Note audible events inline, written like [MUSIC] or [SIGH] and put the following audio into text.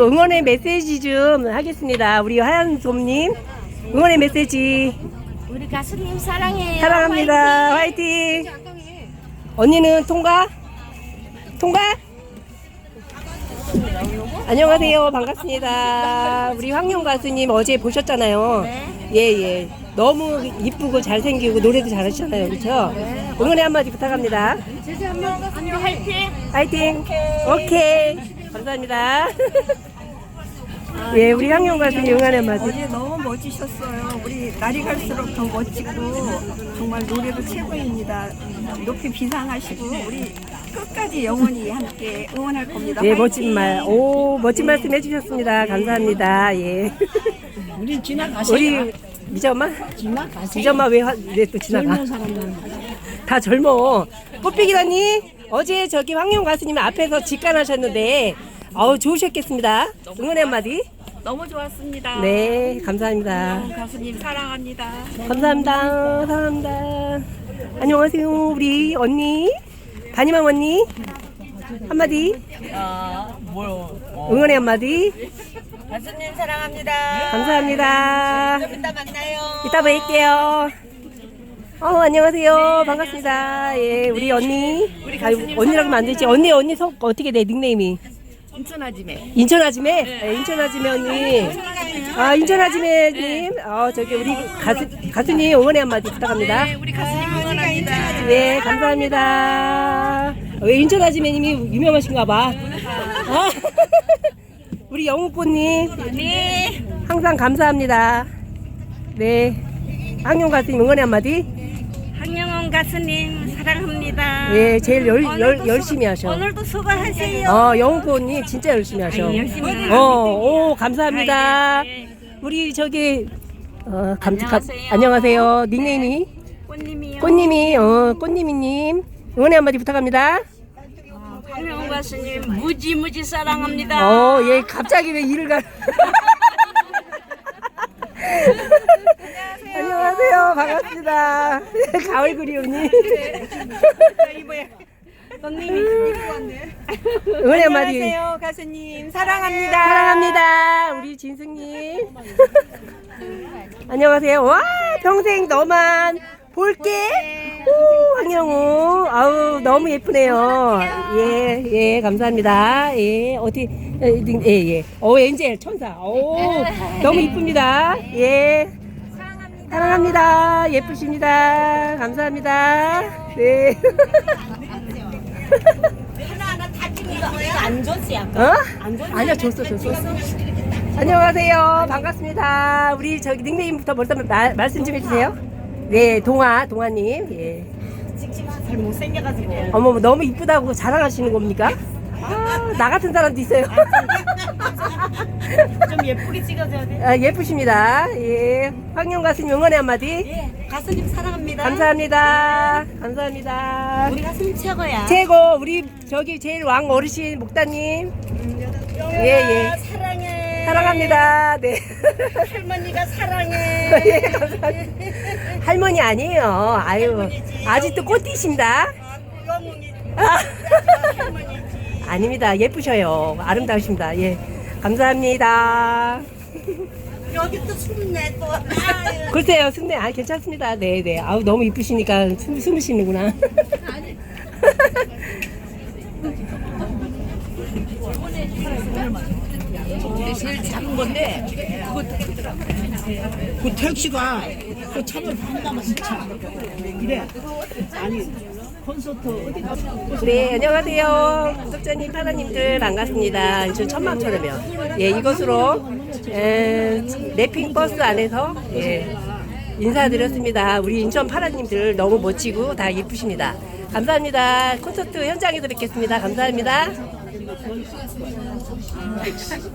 응원의 메시지 좀 하겠습니다. 우리 하얀솜님 응원의 메시지 우리 가수님 사랑해요. 사랑합니다. 화이팅. 언니는 통과? 통과? 안녕하세요. 반갑습니다. 우리 황용 가수님 어제 보셨잖아요. 예, 예. 너무 이쁘고 잘생기고 노래도 잘하시잖아요. 그렇죠? 응원의 한마디 부탁합니다. 화이팅. 파이팅. 오케이. 감사합니다. 예, 우리 황용 가수님 응원의 한마디. 어제 너무 멋지셨어요. 우리 날이 갈수록 더 멋지고 정말 노래도 최고입니다. 높이 비상하시고 우리 끝까지 영원히 함께 응원할 겁니다. 예! 멋진 말. 오, 멋진 말씀 해주셨습니다. 감사합니다. 예. [LAUGHS] 우리 지나가세요. 우리 미자엄마? 지나가세요. 미자엄마 왜, 화- 왜또 지나가? 젊은 사람들. 다 젊어. 꽃피기 언니, 어제 저기 황용 가수님 앞에서 직관하셨는데, 어우, 좋으셨겠습니다. 응원의 한마디. 너무 좋았습니다. 네, 감사합니다. 가수님 사랑합니다. 감사합니다. 사랑합니다. 안녕하세요, 우리 언니. 반이망 언니. 한마디. 응원의 한마디. 가수님 사랑합니다. 감사합니다. 이따 만나요. 이따 뵐게요. 어, 안녕하세요. 반갑습니다. 예, 우리 언니. 아, 언니라고 하면 안 되지. 언니, 언니 속 어떻게 돼, 닉네임이? 인천 아지매. 인천 아지매? 네, 인천 아지매 언니. 아, 인천 아지매님. 어, 저기 우리 가수, 가수님 응원의 한마디 부탁합니다. 우리 가수님 응원합니다. 네, 감사합니다. 왜 인천 아지매님이 유명하신가 봐. 아, [LAUGHS] 우리 영웅꽃님. 네. 항상 감사합니다. 네. 황용 가수님 응원의 한마디. 가수님 사랑합니다. 예, 제일 열, 열, 열심히 수- 하셔. 오늘도 수고하세요. 어, 영웅꽃님 진짜 열심히 하셔. 아니, 열심히 어, 오, 감사합니다. 아, 예, 예. 우리 저기, 어, 감, 감, 안녕하세요. 안녕하세요. 닉네임이? 꽃님이요. 꽃님이, 어, 꽃님이님. 응원의 한마디 부탁합니다. 황영원 가수님 무지무지 사랑합니다. 어, 예, 갑자기 왜 일을 가. [LAUGHS] 안녕하세요. 반갑습니다. 가을 그리움님. 응원의 한마디. 안녕하세요, 가수님 사랑합니다. 사랑합니다. 우리 진승님. 안녕하세요. 와, 평생 너만 볼게. 오, 황영우. 아우, 너무 예쁘네요. 예, 예, 감사합니다. 예, 어디, 예, 예. 예. 오, 엔젤, 천사. 오, 너무 이쁩니다. 예. 사랑합니다. 예쁘십니다. 감사합니다. 네. 안 좋지 약간. 어? 아니야 줬어 줬어 안녕하세요 반갑습니다 우리 저기 닉네임부터 먼저 마- 말씀 좀 해주세요 네 동아 동아님 예잘 못생겨가지고. 어머 너무 이쁘다고 자랑하시는 겁니까 아, 나 같은 사람도 있어요 [LAUGHS] 좀 예쁘게 찍어줘야 돼. 아, 예쁘십니다 예 황영 가수님 응원의 한마디 예, 가수님 사랑합니다. 감사합니다 감사합니다 우리 가수님 최고야. 최고 우리 저기 제일 왕 어르신 목다님 예예 사랑해. 사랑합니다 네 할머니가 사랑해. [LAUGHS] 예, 감사합니다. 할머니 아니에요. 아유, 아직도 꽃띠십니다. 아, 아 [LAUGHS] 닙니다. 예쁘셔요. 아름다우십니다. 예. 감사합니다. 여기 또 숨네 또. 아유. [LAUGHS] 글쎄요, 승대, 아, 괜찮습니다. 네 네. 아우, 너무 이쁘시니까 숨, 숨을 쉬는구나. 제일 작은 건데 그거 그 택시가 그 차를 반 남았어 차. 이래. 아니 네, 안녕하세요. 구독자님, 파라님들 반갑습니다. 저 천막처럼요. 예, 이것으로 에, 랩핑 버스 안에서 예, 인사드렸습니다. 우리 인천 파라님들 너무 멋지고 다 예쁘십니다. 감사합니다. 콘서트 현장에서 뵙겠습니다. 감사합니다.